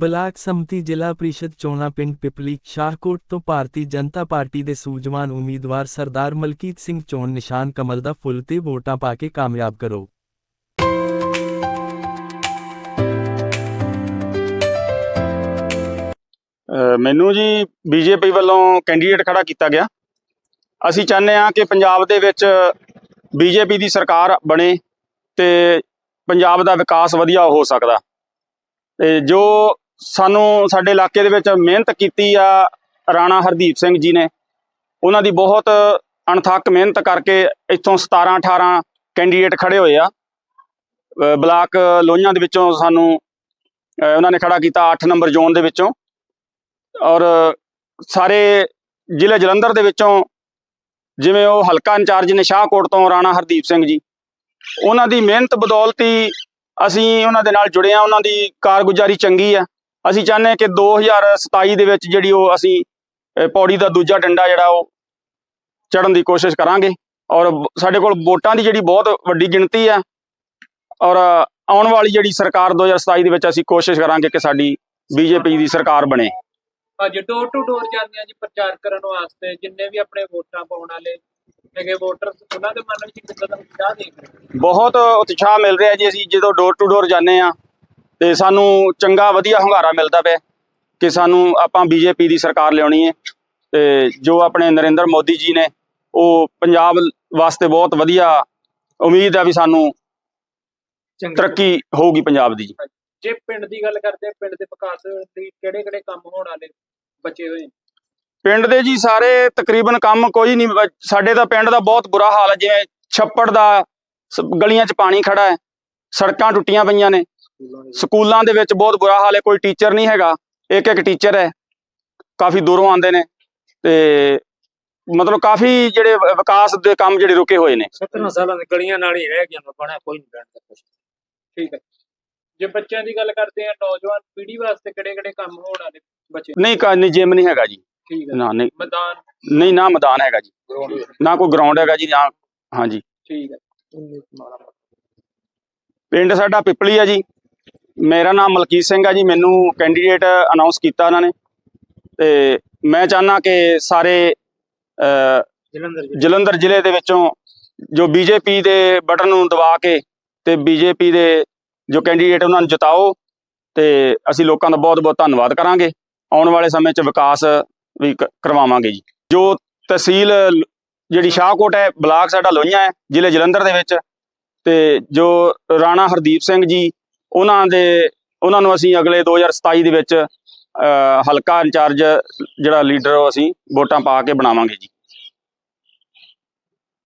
Block ਸੰਮਤੀ ਜ਼ਿਲ੍ਹਾ ਪ੍ਰੀਸ਼ਦ ਚੋਣਾਂ ਪਿੰਡ ਪਿਪਲੀ, ਸ਼ਾਹਕੋਟ ਤੋਂ ਭਾਰਤੀ ਜਨਤਾ ਪਾਰਟੀ ਦੇ ਸੂਝਵਾਨ ਉਮੀਦਵਾਰ ਸਰਦਾਰ ਮਲਕੀਤ ਸਿੰਘ ਚੋਣ ਨਿਸ਼ਾਨ ਕਮਲ ਦਾ ਫੁੱਲ ਤੇ ਵੋਟਾਂ ਪਾ ਕੇ ਕਾਮਯਾਬ ਕਰੋ। ਮੈਨੂੰ ਜੀ ਬੀਜੇਪੀ ਵੱਲੋਂ ਕੈਂਡੀਡੇਟ ਖੜਾ ਕੀਤਾ ਗਿਆ। ਅਸੀਂ ਚਾਹੁੰਦੇ ਹਾਂ ਕਿ ਪੰਜਾਬ ਦੇ ਵਿੱਚ ਬੀਜੇਪੀ ਦੀ ਸਰਕਾਰ ਬਣੇ ਤੇ ਪੰਜਾਬ ਦਾ ਵਿਕਾਸ ਵਧੀਆ ਹੋ ਸਕਦਾ। ਤੇ ਜੋ ਸਾਨੂੰ ਸਾਡੇ ਇਲਾਕੇ ਦੇ ਵਿੱਚ ਮਿਹਨਤ ਕੀਤੀ ਆ ਰਾਣਾ ਹਰਦੀਪ ਸਿੰਘ ਜੀ ਨੇ। ਉਹਨਾਂ ਦੀ ਬਹੁਤ ਅਣਥੱਕ ਮਿਹਨਤ ਕਰਕੇ ਇੱਥੋਂ 17 18 ਕੈਂਡੀਡੇਟ ਖੜੇ ਹੋਏ ਆ। ਬਲਾਕ ਲੋਹੀਆਂ ਦੇ ਵਿੱਚੋਂ ਸਾਨੂੰ ਉਹਨਾਂ ਨੇ ਖੜਾ ਕੀਤਾ 8 ਨੰਬਰ ਜ਼ੋਨ ਦੇ ਵਿੱਚੋਂ। ਔਰ ਸਾਰੇ ਜ਼ਿਲ੍ਹੇ ਜਲੰਧਰ ਦੇ ਵਿੱਚੋਂ ਜਿਵੇਂ ਉਹ ਹਲਕਾ ਇੰਚਾਰਜ ਨੇ ਸ਼ਾਹਕੋਟ ਤੋਂ ਰਾਣਾ ਹਰਦੀਪ ਸਿੰਘ ਜੀ। ਉਹਨਾਂ ਦੀ ਮਿਹਨਤ ਬਦੌਲਤੀ ਅਸੀਂ ਉਹਨਾਂ ਦੇ ਨਾਲ ਜੁੜੇ ਆ। ਉਹਨਾਂ ਦੀ ਕਾਰਗੁਜ਼ਾਰੀ ਚੰਗੀ ਆ। ਅਸੀਂ ਚਾਹੁੰਦੇ ਹਾਂ ਕਿ 2027 ਦੇ ਵਿੱਚ ਜਿਹੜੀ ਉਹ ਅਸੀਂ ਪੌੜੀ ਦਾ ਦੂਜਾ ਡੰਡਾ ਜਿਹੜਾ ਉਹ ਚੜਨ ਦੀ ਕੋਸ਼ਿਸ਼ ਕਰਾਂਗੇ ਔਰ ਸਾਡੇ ਕੋਲ ਵੋਟਾਂ ਦੀ ਜਿਹੜੀ ਬਹੁਤ ਵੱਡੀ ਗਿਣਤੀ ਆ ਔਰ ਆਉਣ ਵਾਲੀ ਜਿਹੜੀ ਸਰਕਾਰ 2027 ਦੇ ਵਿੱਚ ਅਸੀਂ ਕੋਸ਼ਿਸ਼ ਕਰਾਂਗੇ ਕਿ ਸਾਡੀ ਬੀਜੇਪੀ ਦੀ ਸਰਕਾਰ ਬਣੇ ਅੱਜ ਡੋਰ ਟੂ ਡੋਰ ਜਾਂਦੇ ਆ ਜੀ ਪ੍ਰਚਾਰ ਕਰਨ ਵਾਸਤੇ ਜਿੰਨੇ ਵੀ ਆਪਣੇ ਵੋਟਾਂ ਪਾਉਣ ਵਾਲੇ ਹੈਗੇ ਵੋਟਰ ਉਹਨਾਂ ਦੇ ਮਨ ਵਿੱਚ ਕਿੱਦਾਂ ਦਾ ਉਤਸ਼ਾਹ ਦੇਖ ਰਹੇ ਹੋ? ਬਹੁਤ ਉਤਸ਼ਾਹ ਮਿਲ ਰਿਹਾ ਜੀ ਅਸੀਂ ਜਦੋਂ ਡੋਰ ਟੂ ਡੋਰ ਜਾਂਦੇ ਆ ਤੇ ਸਾਨੂੰ ਚੰਗਾ ਵਧੀਆ ਹੁੰਗਾਰਾ ਮਿਲਦਾ ਪਿਆ ਕਿ ਸਾਨੂੰ ਆਪਾਂ ਬੀਜੇਪੀ ਦੀ ਸਰਕਾਰ ਲਿਆਉਣੀ ਹੈ ਤੇ ਜੋ ਆਪਣੇ ਨਰਿੰਦਰ ਮੋਦੀ ਜੀ ਨੇ ਉਹ ਪੰਜਾਬ ਵਾਸਤੇ ਬਹੁਤ ਵਧੀਆ ਉਮੀਦ ਹੈ ਵੀ ਸਾਨੂੰ ਤਰੱਕੀ ਹੋਊਗੀ ਪੰਜਾਬ ਦੀ। ਜੀ ਪਿੰਡ ਦੀ ਗੱਲ ਕਰਦੇ ਆ ਪਿੰਡ ਦੇ ਵਿਕਾਸ ਲਈ ਕਿਹੜੇ ਕਿਹੜੇ ਕੰਮ ਹੋਣ ਵਾਲੇ ਬਚੇ ਹੋਏ? ਪਿੰਡ ਦੇ ਜੀ ਸਾਰੇ ਤਕਰੀਬਨ ਕੰਮ ਕੋਈ ਨਹੀਂ ਸਾਡੇ ਤਾਂ ਪਿੰਡ ਦਾ ਬਹੁਤ ਬੁਰਾ ਹਾਲ ਹੈ ਜਿਵੇਂ ਛੱਪੜ ਦਾ ਗਲੀਆਂ 'ਚ ਪਾਣੀ ਖੜਾ ਹੈ ਸੜਕਾਂ ਟੁੱਟੀਆਂ ਪਈਆਂ ਨੇ ਸਕੂਲਾਂ ਦੇ ਵਿੱਚ ਬਹੁਤ ਬੁਰਾ ਹਾਲ ਹੈ ਕੋਈ ਟੀਚਰ ਨਹੀਂ ਹੈਗਾ ਇੱਕ ਇੱਕ ਟੀਚਰ ਹੈ ਕਾਫੀ ਦੂਰੋਂ ਆਉਂਦੇ ਨੇ ਤੇ ਮਤਲਬ ਕਾਫੀ ਜਿਹੜੇ ਵਿਕਾਸ ਦੇ ਕੰਮ ਜਿਹੜੇ ਰੁਕੇ ਹੋਏ ਨੇ। 17 ਸਾਲਾਂ ਦੀ ਗਲੀਆਂ ਨਾਲ ਹੀ ਰਹਿ ਗਈਆਂ ਬਣਿਆ ਕੋਈ ਨਹੀਂ ਬਣਦਾ ਠੀਕ ਹੈ। ਜੇ ਬੱਚਿਆਂ ਦੀ ਗੱਲ ਕਰਦੇ ਆ ਨੌਜਵਾਨ ਪੀੜ੍ਹੀ ਵਾਸਤੇ ਕਿਹੜੇ ਕਿਹੜੇ ਕੰਮ ਹੋਣ ਵਾਲੇ ਬਚੇ? ਨਹੀਂ ਕਾ ਨਹੀਂ ਜਿਮ ਨਹੀਂ ਹੈਗਾ ਜੀ। ਠੀਕ ਹੈ। ਨਾ ਨਹੀਂ। ਮੈਦਾਨ? ਨਹੀਂ ਨਾ ਮੈਦਾਨ ਹੈਗਾ ਜੀ। ਨਾ ਕੋਈ ਗਰਾਊਂਡ ਹੈਗਾ ਜੀ ਨਾ ਹਾਂਜੀ। ਠੀਕ ਹੈ। ਪਿੰਡ ਸਾਡਾ ਪਿਪਲੀ ਆ ਜੀ। ਮੇਰਾ ਨਾਮ ਮਲਕੀਤ ਸਿੰਘ ਆ ਜੀ ਮੈਨੂੰ ਕੈਂਡੀਡੇਟ ਅਨਾਉਂਸ ਕੀਤਾ ਉਹਨਾਂ ਨੇ। ਤੇ ਮੈਂ ਚਾਹਨਾ ਕਿ ਸਾਰੇ ਜਲੰਧਰ ਜ਼ਿਲ੍ਹੇ। ਜਲੰਧਰ ਜ਼ਿਲ੍ਹੇ ਦੇ ਵਿੱਚੋਂ ਜੋ ਬੀਜੇਪੀ ਦੇ ਬਟਨ ਨੂੰ ਦਬਾ ਕੇ ਤੇ ਬੀਜੇਪੀ ਦੇ ਜੋ ਕੈਂਡੀਡੇਟ ਉਹਨਾਂ ਨੂੰ ਜਿਤਾਓ ਤੇ ਅਸੀਂ ਲੋਕਾਂ ਦਾ ਬਹੁਤ ਬਹੁਤ ਧੰਨਵਾਦ ਕਰਾਂਗੇ। ਆਉਣ ਵਾਲੇ ਸਮੇਂ 'ਚ ਵਿਕਾਸ ਵੀ ਕਰਵਾਵਾਂਗੇ ਜੀ। ਜੋ ਤਹਿਸੀਲ ਜਿਹੜੀ ਸ਼ਾਹਕੋਟ ਹੈ ਬਲਾਕ ਸਾਡਾ ਲੋਹੀਆਂ ਹੈ ਜ਼ਿਲ੍ਹੇ ਜਲੰਧਰ ਦੇ ਵਿੱਚ। ਤੇ ਜੋ ਰਾਣਾ ਹਰਦੀਪ ਸਿੰਘ ਜੀ ਉਹਨਾਂ ਦੇ, ਉਹਨਾਂ ਨੂੰ ਅਸੀਂ ਅਗਲੇ 2027 ਦੇ ਵਿੱਚ ਹਲਕਾ ਇੰਚਾਰਜ ਜਿਹੜਾ ਲੀਡਰ ਉਹ ਅਸੀਂ ਵੋਟਾਂ ਪਾ ਕੇ ਬਣਾਵਾਂਗੇ ਜੀ।